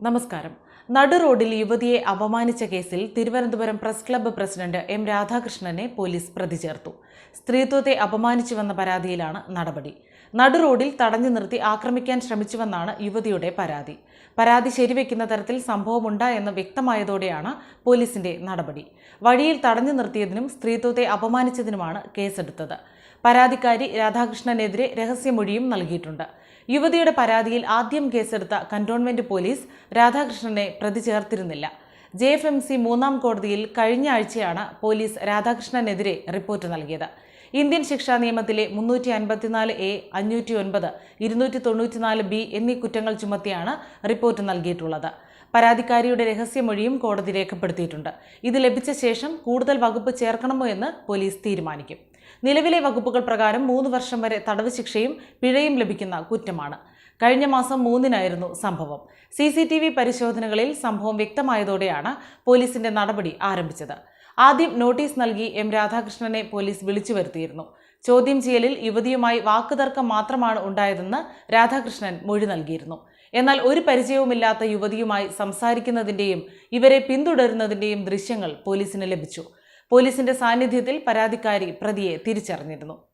നമസ്കാരം നടു റോഡിൽ യുവതിയെ അപമാനിച്ച കേസിൽ Thiruvananthapuram press club president M രാധാകൃഷ്ണനെ police പ്രതി ചേർത്തു സ്ത്രീത്വത്തെ അപമാനിച്ചുവെന്ന പരാതിയിലാണ് നടപടി. നടുറോഡിൽ തടഞ്ഞു നിർത്തി ആക്രമിക്കാൻ ശ്രമിച്ചുവെന്നാണ് യുവതിയുടെ പരാതി. പരാതി ശരിവെക്കുന്ന തരത്തിൽ സംഭവമുണ്ടായെന്ന് വ്യക്തമായതോടെയാണ് പോലീസിന്റെ നടപടി. വഴിയിൽ തടഞ്ഞു നിർത്തിയതിനും സ്ത്രീത്വത്തെ അപമാനിച്ചതിനുമാണ് കേസെടുത്തത്. പരാതിക്കാരി രാധാകൃഷ്ണനെതിരെ രഹസ്യമൊഴിയും നൽകിയിട്ടുണ്ട്. യുവതിയുടെ പരാതിയിൽ ആദ്യം കേസെടുത്ത കന്റോൺമെന്റ് പോലീസ് രാധാകൃഷ്ണനെ പ്രതി ചേർത്തിരുന്നില്ല ജെ എഫ് എം സി മൂന്നാം കോടതിയിൽ കഴിഞ്ഞ ആഴ്ചയാണ് പോലീസ് രാധാകൃഷ്ണനെതിരെ റിപ്പോർട്ട് നൽകിയത്. ഇന്ത്യൻ ശിക്ഷാ നിയമത്തിലെ മുന്നൂറ്റി അൻപത്തിനാല് എ അഞ്ഞൂറ്റി ഒൻപത് ഇരുന്നൂറ്റി തൊണ്ണൂറ്റിനാല് ബി എന്നീ കുറ്റങ്ങൾ ചുമത്തിയാണ് റിപ്പോർട്ട് നൽകിയിട്ടുള്ളത്. പരാതിക്കാരിയുടെ രഹസ്യമൊഴിയും കോടതി രേഖപ്പെടുത്തിയിട്ടുണ്ട്. ഇത് ലഭിച്ച ശേഷം കൂടുതൽ വകുപ്പ് ചേർക്കണമോ എന്ന് പോലീസ് തീരുമാനിക്കും. നിലവിലെ വകുപ്പുകൾ പ്രകാരം മൂന്ന് വർഷം വരെ തടവ് ശിക്ഷയും പിഴയും ലഭിക്കുന്ന കുറ്റമാണ്. കഴിഞ്ഞ മാസം മൂന്നിനായിരുന്നു സംഭവം. സി സി ടി വി പരിശോധനകളിൽ സംഭവം വ്യക്തമായതോടെയാണ് പോലീസിന്റെ നടപടി ആരംഭിച്ചത്. ആദ്യം നോട്ടീസ് നൽകി എം രാധാകൃഷ്ണനെ പോലീസ് വിളിച്ചു വരുത്തിയിരുന്നു. ചോദ്യം ചെയ്യലിൽ യുവതിയുമായി വാക്കുതർക്കം മാത്രമാണ് ഉണ്ടായതെന്ന് രാധാകൃഷ്ണൻ മൊഴി നൽകിയിരുന്നു. എന്നാൽ ഒരു പരിചയവുമില്ലാത്ത യുവതിയുമായി സംസാരിക്കുന്നതിന്റെയും ഇവരെ പിന്തുടരുന്നതിന്റെയും ദൃശ്യങ്ങൾ പോലീസിന് ലഭിച്ചു. പോലീസിന്റെ സാന്നിധ്യത്തിൽ പരാതിക്കാരി പ്രതിയെ തിരിച്ചറിഞ്ഞിരുന്നു.